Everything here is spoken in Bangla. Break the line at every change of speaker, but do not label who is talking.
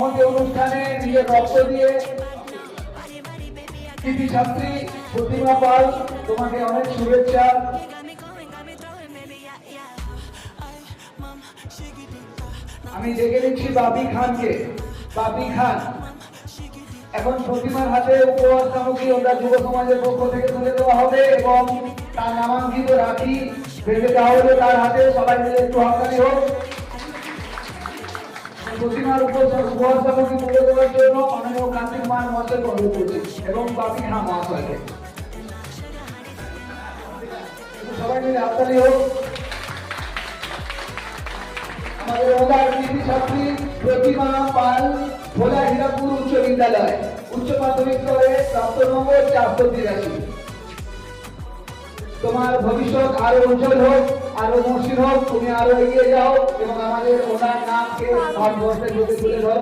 আমাদের অনুষ্ঠানে নিজের রক্ত দিয়ে কৃতি ছাত্রী প্রতিমা পাল, তোমাকে অনেক শুভেচ্ছা। আমি ডেকে নিচ্ছি বাপি খানকে। বাপি খান, এখন প্রতিমার হাতে উপহার সামগ্রী ওটা যুব সমাজের পক্ষ থেকে তুলে দেওয়া হবে এবং তার নামাঙ্কিত রাখি ভেবে দেওয়া হবে তার হাতে সবাই মিলে একটু হাততালি হোক। প্রতিমার উপর উপহার সামগ্রী তুলে দেওয়ার জন্য মাননীয় কান্তিক মান মহাশয় অনুরোধ করছি এবং বাপি খান মহাশয়কে একটু সবাই মিলে হাততালি হোক। আমাদের ওদার কৃতি ছাত্রী প্রতিমা পাল ভোলা হীরাপুর উচ্চ বিদ্যালয়। উচ্চ মাধ্যমিক স্তরে প্রাপ্ত নম্বর চারশো তিরাশি। তোমার ভবিষ্যৎ আরও উজ্জ্বল হোক। মসৃণ হোক তুমি আরও এগিয়ে যাও। এবং আমাদের ওনার নামকে ভারতবর্ষের যদি তুলে ধরো।